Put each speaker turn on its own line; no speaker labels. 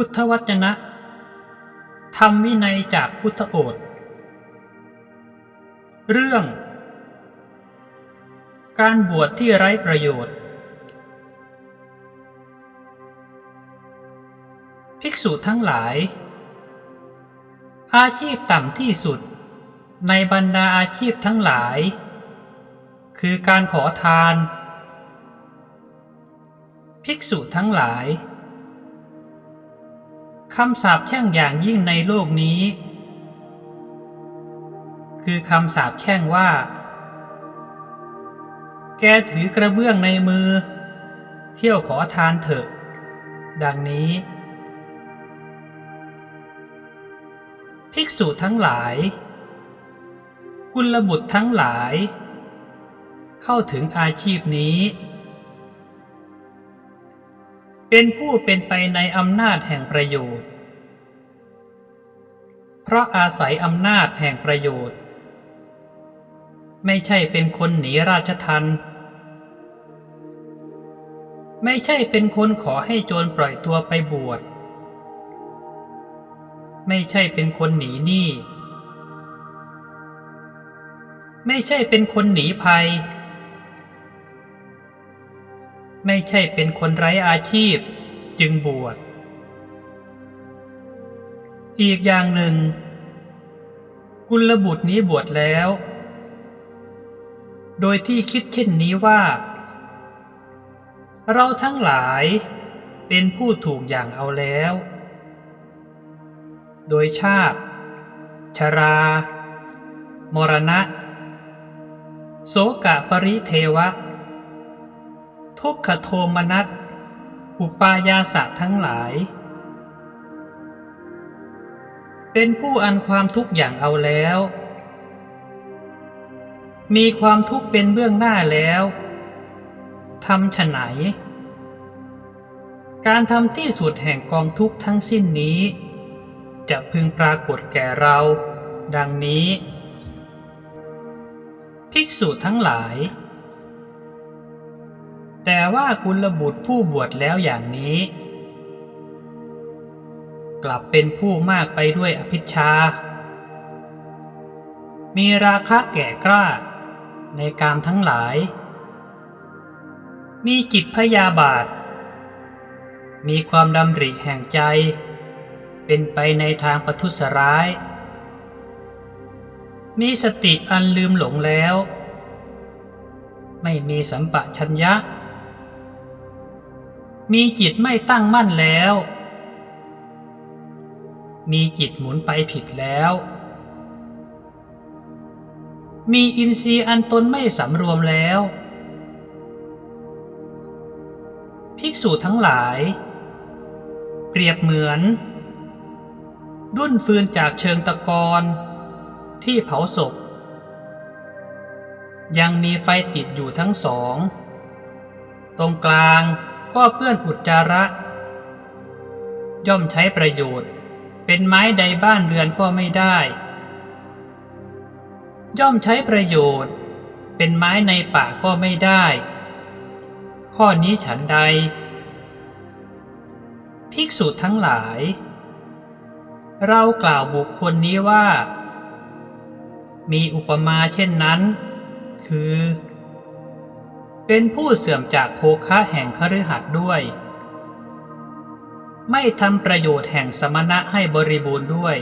พุทธวจนะธรรมวินัยจากพุทธโอษเรื่อง การบวชที่ไร้ประโยชน์ ภิกษุทั้งหลาย อาชีพต่ำที่สุดในบรรดาอาชีพทั้งหลาย คือการขอทาน ภิกษุทั้งหลาย คำสาปแช่งอย่างยิ่งในโลกนี้ คือคำสาปแช่งว่า แกถือกระเบื้องในมือ เที่ยวขอทานเถอะ ดังนี้ ภิกษุทั้งหลาย กุลบุตรทั้งหลาย เข้าถึงอาชีพนี้ เป็นผู้เป็นไปในอำนาจแห่งประโยชน์ เพราะอาศัยอำนาจแห่งประโยชน์ ไม่ใช่เป็นคนหนีราชทันไม่ใช่เป็นคนขอให้โจรปล่อยตัวไปบวช ไม่ใช่เป็นคนหนีหนี้ ไม่ใช่เป็นคนหนีภัย ไม่ใช่เป็นคนไร้อาชีพ จึงบวช อีกอย่างหนึ่ง กุลบุตรนี้บวชแล้ว โดยที่คิดเช่นนี้ว่า เราทั้งหลายเป็นผู้ถูกอย่างเอาแล้ว โดยชาติ ชรา มรณะ โสกะปริเทวะ ทุกขโทมนัสอุปายาสะทั้งหลาย เป็นผู้อันความทุกข์อย่างเอาแล้ว มีความทุกข์เป็นเบื้องหน้าแล้วทำฉไหน การทำที่สุดแห่งกองทุกข์ทั้งสิ้นนี้ จะพึงปรากฏแก่เรา ดังนี้ ภิกษุทั้งหลาย แต่ว่ากุลบุตรผู้บวชแล้วอย่างนี้ กลับเป็นผู้มากไปด้วยอภิชา มีราคะแก่กล้า ในกามทั้งหลาย มีจิตพยาบาท มีความดำริแห่งใจ เป็นไปในทางประทุษร้าย มีสติอันลืมหลงแล้ว ไม่มีสัมปะชัญญะ มีจิตไม่ตั้งมั่นแล้ว มีจิตหมุนไปผิดแล้ว มีอินทรีย์อันตนไม่สำรวมแล้ว ภิกษุทั้งหลาย เปรียบเหมือน ดุ้นฟืนจากเชิงตะกอนที่เผาศพ ยังมีไฟติดอยู่ทั้งสอง ตรงกลาง ก็เปื้อนอุจจาระ ย่อมใช้ประโยชน์ เป็นไม้ใดบ้านเรือนก็ไม่ได้ ย่อมใช้ประโยชน์ เป็นไม้ในป่าก็ไม่ได้ ข้อนี้ฉันใด ภิกษุทั้งหลาย เรากล่าวบุคคลนี้ว่า มีอุปมาเช่นนั้น คือ เป็นผู้เสื่อมจากโภคะแห่งคฤหัสถ์ด้วย ไม่ทำประโยชน์แห่งสมณะให้บริบูรณ์ด้วย